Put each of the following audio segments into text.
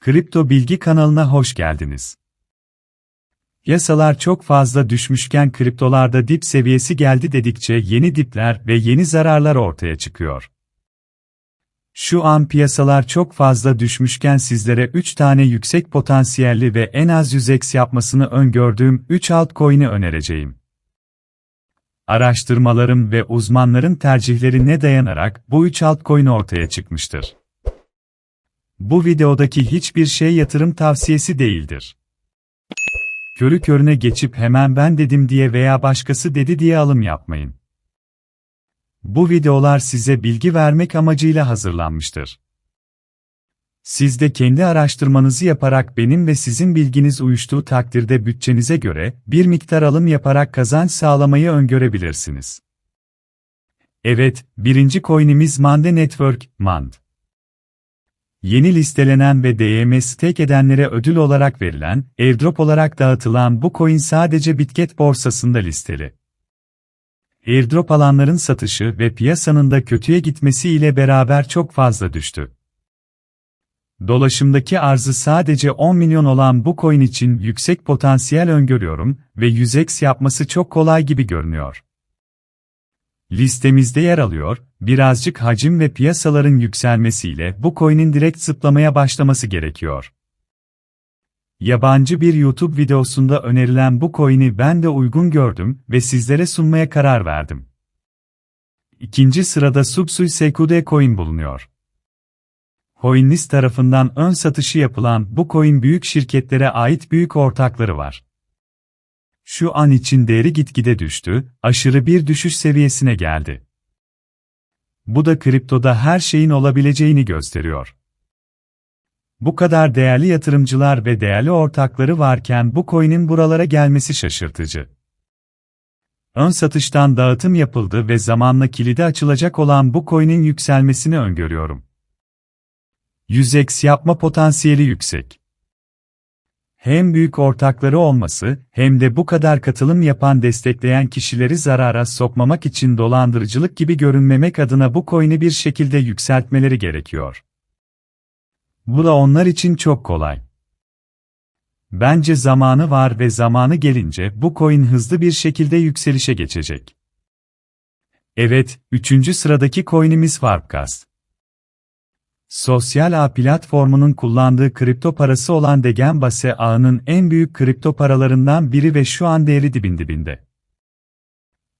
Kripto Bilgi kanalına hoş geldiniz. Yasalar çok fazla düşmüşken kriptolarda dip seviyesi geldi dedikçe yeni dipler ve yeni zararlar ortaya çıkıyor. Şu an piyasalar çok fazla düşmüşken sizlere 3 tane yüksek potansiyelli ve en az 100x yapmasını öngördüğüm 3 altcoin'i önereceğim. Araştırmalarım ve uzmanların tercihlerine dayanarak bu 3 altcoin ortaya çıkmıştır. Bu videodaki hiçbir şey yatırım tavsiyesi değildir. Körü körüne geçip hemen ben dedim diye veya başkası dedi diye alım yapmayın. Bu videolar size bilgi vermek amacıyla hazırlanmıştır. Siz de kendi araştırmanızı yaparak benim ve sizin bilginiz uyuştuğu takdirde bütçenize göre bir miktar alım yaparak kazanç sağlamayı öngörebilirsiniz. Evet, birinci coin'imiz Mande Network, MAND. Yeni listelenen ve DM stake edenlere ödül olarak verilen, airdrop olarak dağıtılan bu coin sadece Bitget borsasında listeli. Airdrop alanların satışı ve piyasanın da kötüye gitmesi ile beraber çok fazla düştü. Dolaşımdaki arzı sadece 10 milyon olan bu coin için yüksek potansiyel öngörüyorum ve 100x yapması çok kolay gibi görünüyor. Listemizde yer alıyor, birazcık hacim ve piyasaların yükselmesiyle bu coin'in direkt zıplamaya başlaması gerekiyor. Yabancı bir YouTube videosunda önerilen bu coin'i ben de uygun gördüm ve sizlere sunmaya karar verdim. İkinci sırada Subsui Sekude coin bulunuyor. CoinList tarafından ön satışı yapılan bu coin büyük şirketlere ait büyük ortakları var. Şu an için değeri gitgide düştü, aşırı bir düşüş seviyesine geldi. Bu da kriptoda her şeyin olabileceğini gösteriyor. Bu kadar değerli yatırımcılar ve değerli ortakları varken bu coin'in buralara gelmesi şaşırtıcı. Ön satıştan dağıtım yapıldı ve zamanla kilidi açılacak olan bu coin'in yükselmesini öngörüyorum. 100x yapma potansiyeli yüksek. Hem büyük ortakları olması, hem de bu kadar katılım yapan destekleyen kişileri zarara sokmamak için dolandırıcılık gibi görünmemek adına bu coin'i bir şekilde yükseltmeleri gerekiyor. Bu da onlar için çok kolay. Bence zamanı var ve zamanı gelince bu coin hızlı bir şekilde yükselişe geçecek. Evet, üçüncü sıradaki coin'imiz Warpcast. Sosyal ağ platformunun kullandığı kripto parası olan Degen Base ağının en büyük kripto paralarından biri ve şu an değeri dibin dibinde.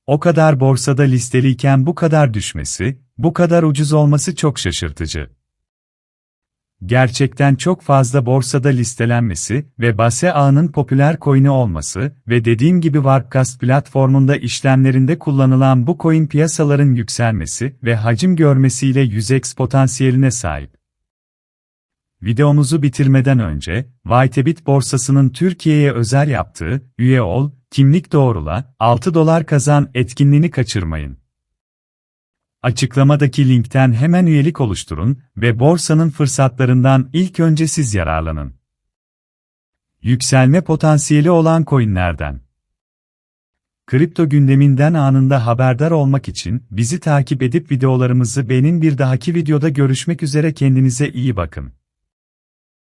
O kadar borsada listeliyken bu kadar düşmesi, bu kadar ucuz olması çok şaşırtıcı. Gerçekten çok fazla borsada listelenmesi ve Base ağının popüler coin'i olması ve dediğim gibi Warpcast platformunda işlemlerinde kullanılan bu coin piyasaların yükselmesi ve hacim görmesiyle 100x potansiyeline sahip. Videomuzu bitirmeden önce, Whitebit borsasının Türkiye'ye özel yaptığı, üye ol, kimlik doğrula, 6 dolar kazan etkinliğini kaçırmayın. Açıklamadaki linkten hemen üyelik oluşturun ve borsanın fırsatlarından ilk önce siz yararlanın. Yükselme potansiyeli olan coinlerden. Kripto gündeminden anında haberdar olmak için bizi takip edip videolarımızı beğenin bir dahaki videoda görüşmek üzere kendinize iyi bakın.